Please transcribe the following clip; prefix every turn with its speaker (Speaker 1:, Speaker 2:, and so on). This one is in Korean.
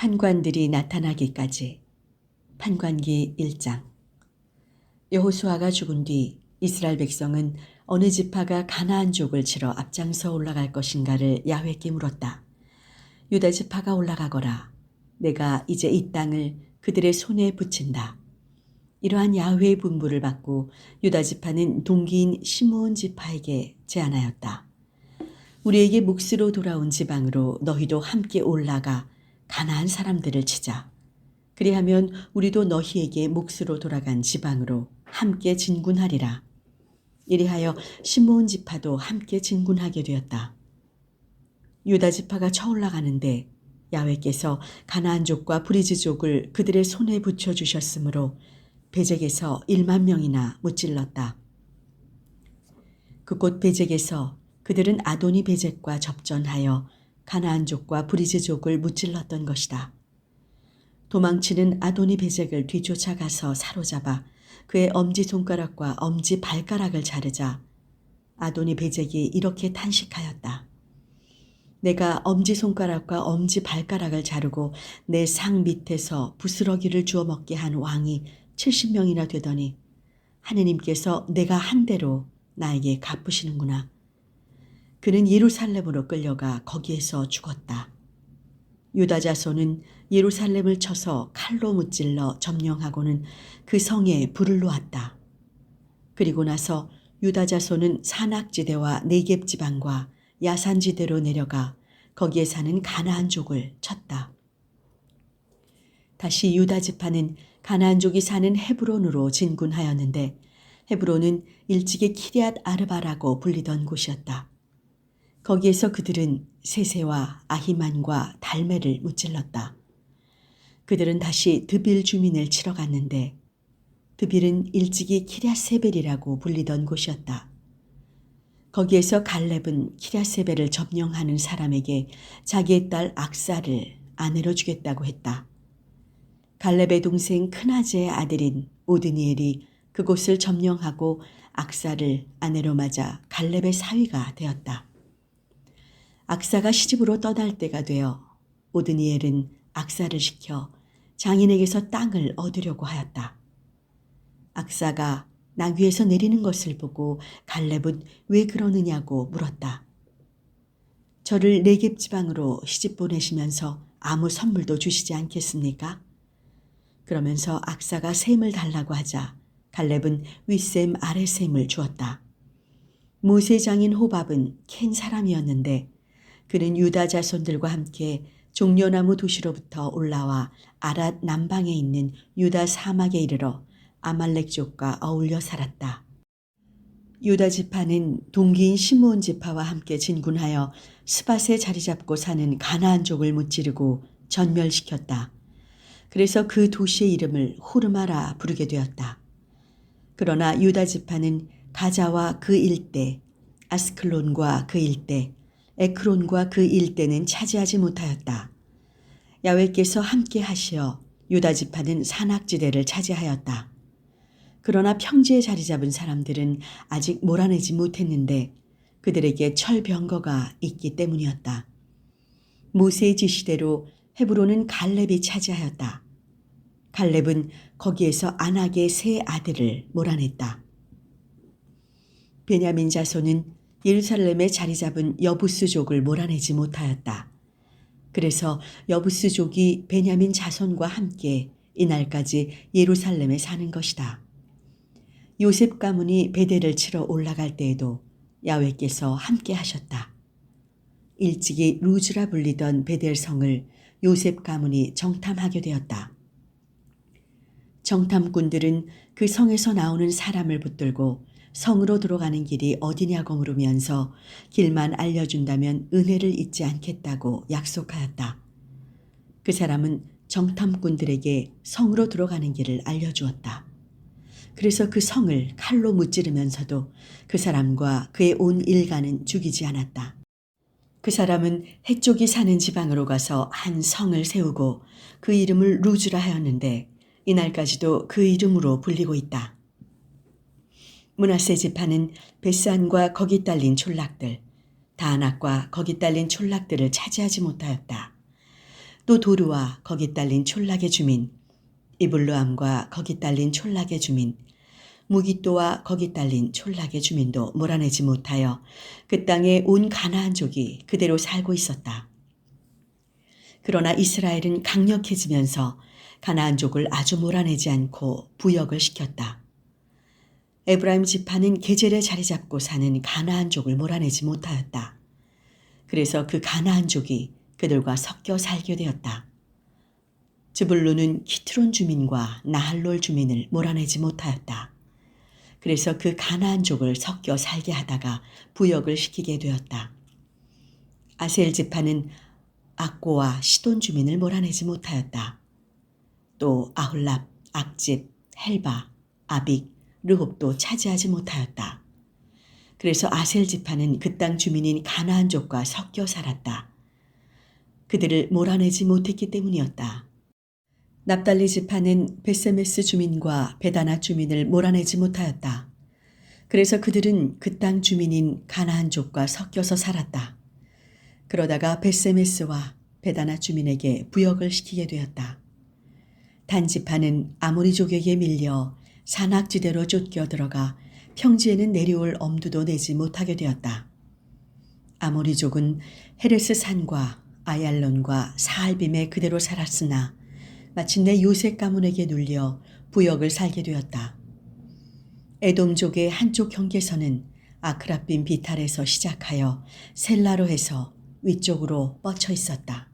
Speaker 1: 판관들이 나타나기까지 판관기 1장 여호수아가 죽은 뒤 이스라엘 백성은 어느 지파가 가나안 족을 치러 앞장서 올라갈 것인가를 야훼께 물었다. 유다 지파가 올라가거라. 내가 이제 이 땅을 그들의 손에 붙인다. 이러한 야훼의 분부를 받고 유다 지파는 동기인 시므온 지파에게 제안하였다. 우리에게 몫으로 돌아온 지방으로 너희도 함께 올라가 가나안 사람들을 치자. 그리하면 우리도 너희에게 몫으로 돌아간 지방으로 함께 진군하리라. 이리하여 시므온 지파도 함께 진군하게 되었다. 유다 지파가 쳐올라가는데 야훼께서 가나안족과 브리즈족을 그들의 손에 붙여 주셨으므로 베잭에서 1만 명이나 무찔렀다. 그곳 베잭에서 그들은 아도니 베잭과 접전하여 가나안족과 브리즈족을 무찔렀던 것이다. 도망치는 아도니 베잭을 뒤쫓아가서 사로잡아 그의 엄지 손가락과 엄지 발가락을 자르자 아도니 베잭이 이렇게 탄식하였다. 내가 엄지 손가락과 엄지 발가락을 자르고 내 상 밑에서 부스러기를 주워 먹게 한 왕이 70명이나 되더니 하느님께서 내가 한 대로 나에게 갚으시는구나. 그는 예루살렘으로 끌려가 거기에서 죽었다. 유다 자손은 예루살렘을 쳐서 칼로 무찔러 점령하고는 그 성에 불을 놓았다. 그리고 나서 유다 자손은 산악지대와 네겝 지방과 야산 지대로 내려가 거기에 사는 가나안족을 쳤다. 다시 유다 지파는 가나안족이 사는 헤브론으로 진군하였는데 헤브론은 일찍이 키리앗 아르바라고 불리던 곳이었다. 거기에서 그들은 세세와 아히만과 달메를 무찔렀다. 그들은 다시 드빌 주민을 치러 갔는데 드빌은 일찍이 키랴세벨이라고 불리던 곳이었다. 거기에서 갈렙은 키랴세벨을 점령하는 사람에게 자기의 딸 악사를 아내로 주겠다고 했다. 갈렙의 동생 큰아재의 아들인 오드니엘이 그곳을 점령하고 악사를 아내로 맞아 갈렙의 사위가 되었다. 악사가 시집으로 떠날 때가 되어 오드니엘은 악사를 시켜 장인에게서 땅을 얻으려고 하였다. 악사가 나귀에서 내리는 것을 보고 갈렙은 왜 그러느냐고 물었다. 저를 내겝 지방으로 시집 보내시면서 아무 선물도 주시지 않겠습니까? 그러면서 악사가 셈을 달라고 하자 갈렙은 윗셈 아랫셈을 주었다. 모세장인 호밥은 캔 사람이었는데 그는 유다 자손들과 함께 종려나무 도시로부터 올라와 아랏 남방에 있는 유다 사막에 이르러 아말렉 족과 어울려 살았다. 유다 지파는 동기인 시므온 지파와 함께 진군하여 스밧에 자리 잡고 사는 가나안 족을 무찌르고 전멸시켰다. 그래서 그 도시의 이름을 호르마라 부르게 되었다. 그러나 유다 지파는 가자와 그 일대, 아스클론과 그 일대, 에크론과 그 일대는 차지하지 못하였다. 야외께서 함께 하시어 유다 지파는 산악지대를 차지하였다. 그러나 평지에 자리 잡은 사람들은 아직 몰아내지 못했는데 그들에게 철병거가 있기 때문이었다. 모세의 지시대로 헤브론은 갈렙이 차지하였다. 갈렙은 거기에서 안악의 세 아들을 몰아냈다. 베냐민 자손은 예루살렘에 자리 잡은 여부스족을 몰아내지 못하였다. 그래서 여부스족이 베냐민 자손과 함께 이날까지 예루살렘에 사는 것이다. 요셉 가문이 베델을 치러 올라갈 때에도 야외께서 함께 하셨다. 일찍이 루즈라 불리던 베델 성을 요셉 가문이 정탐하게 되었다. 정탐꾼들은 그 성에서 나오는 사람을 붙들고 성으로 들어가는 길이 어디냐고 물으면서 길만 알려준다면 은혜를 잊지 않겠다고 약속하였다. 그 사람은 정탐꾼들에게 성으로 들어가는 길을 알려주었다. 그래서 그 성을 칼로 무찌르면서도 그 사람과 그의 온 일가는 죽이지 않았다. 그 사람은 해쪽이 사는 지방으로 가서 한 성을 세우고 그 이름을 루즈라 하였는데 이날까지도 그 이름으로 불리고 있다. 문하세 지파는 베산과 거기 딸린 촌락들, 다낙과 거기 딸린 촌락들을 차지하지 못하였다. 또 도르와 거기 딸린 촌락의 주민, 이블루암과 거기 딸린 촌락의 주민, 무기또와 거기 딸린 촌락의 주민도 몰아내지 못하여 그 땅에 온 가나안 족이 그대로 살고 있었다. 그러나 이스라엘은 강력해지면서 가나안 족을 아주 몰아내지 않고 부역을 시켰다. 에브라임 지파는 게젤에 자리 잡고 사는 가나안 족을 몰아내지 못하였다. 그래서 그 가나안 족이 그들과 섞여 살게 되었다. 즈불루는 키트론 주민과 나할롤 주민을 몰아내지 못하였다. 그래서 그 가나안 족을 섞여 살게 하다가 부역을 시키게 되었다. 아셀 지파는 악고와 시돈 주민을 몰아내지 못하였다. 또 아훌랍, 악집, 헬바, 아빅, 르홉도 차지하지 못하였다. 그래서 아셀 지파는 그 땅 주민인 가나안족과 섞여 살았다. 그들을 몰아내지 못했기 때문이었다. 납달리 지파는 베세메스 주민과 베다나 주민을 몰아내지 못하였다. 그래서 그들은 그 땅 주민인 가나안족과 섞여서 살았다. 그러다가 베세메스와 베다나 주민에게 부역을 시키게 되었다. 단지파는 아모리족에게 밀려 산악지대로 쫓겨 들어가 평지에는 내려올 엄두도 내지 못하게 되었다. 아모리족은 헤레스 산과 아얄론과 사알빔에 그대로 살았으나 마침내 요셉 가문에게 눌려 부역을 살게 되었다. 에돔족의 한쪽 경계선은 아크라빔 비탈에서 시작하여 셀라로 해서 위쪽으로 뻗쳐 있었다.